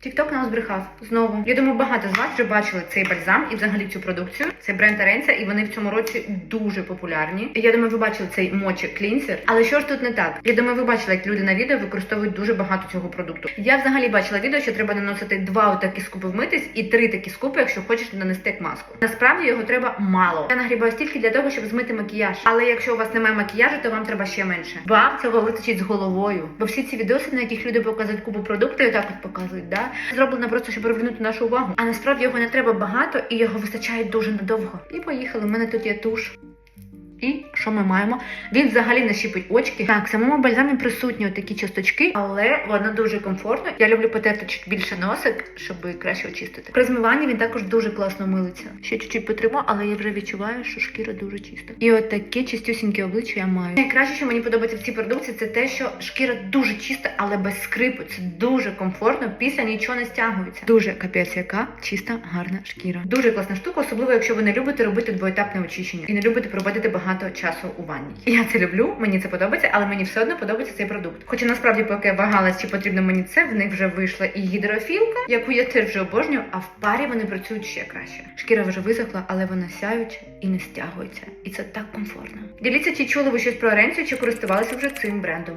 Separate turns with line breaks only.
Тікток нас збрехав знову. Я думаю, багато з вас вже бачили цей бальзам і взагалі цю продукцію. Це бренд Аренця, і вони в цьому році дуже популярні. Я думаю, ви бачили цей мочі клінсер. Але що ж тут не так? Я думаю, ви бачили, як люди на відео використовують дуже багато цього продукту. Я взагалі бачила відео, що треба наносити два отакі скупи вмитись і три такі скупи, якщо хочеш нанести як маску. Насправді його треба мало. Я нагрібаю стільки для того, щоб змити макіяж. Але якщо у вас немає макіяжу, то вам треба ще менше. Вам цього вистачить з головою. Бо всі ці відоси, на яких люди показують купу продукту, і так от показують, да зроблено просто, щоб привернути нашу увагу. А насправді його не треба багато і його вистачає дуже надовго. І поїхали. У мене тут є туш. І що ми маємо? Він взагалі не щіпить очки. Так, в самому бальзамі присутні такі часточки, але воно дуже комфортно. Я люблю потерти більше носик, щоб краще очистити. При змиванні він також дуже класно милиться. Ще чуть-чуть потримав, але я вже відчуваю, що шкіра дуже чиста. І от таке чистюсіньке обличчя я маю. Найкраще, що мені подобається в цій продукції, це те, що шкіра дуже чиста, але без скрипу. Це дуже комфортно. Після нічого не стягується. Дуже капець, яка чиста, гарна шкіра. Дуже класна штука, особливо якщо ви не любите робити двоетапне очищення і не любите проводити багато часу у ванні. Я це люблю, мені це подобається, але мені все одно подобається цей продукт. Хоча насправді, поки я вагалась, чи потрібно мені це, в них вже вийшла і гідрофілка, яку я теж вже обожнюю, а в парі вони працюють ще краще. Шкіра вже висохла, але вона сяюча і не стягується. І це так комфортно. Діліться, чи чули ви щось про Оренцію, чи користувалися вже цим брендом.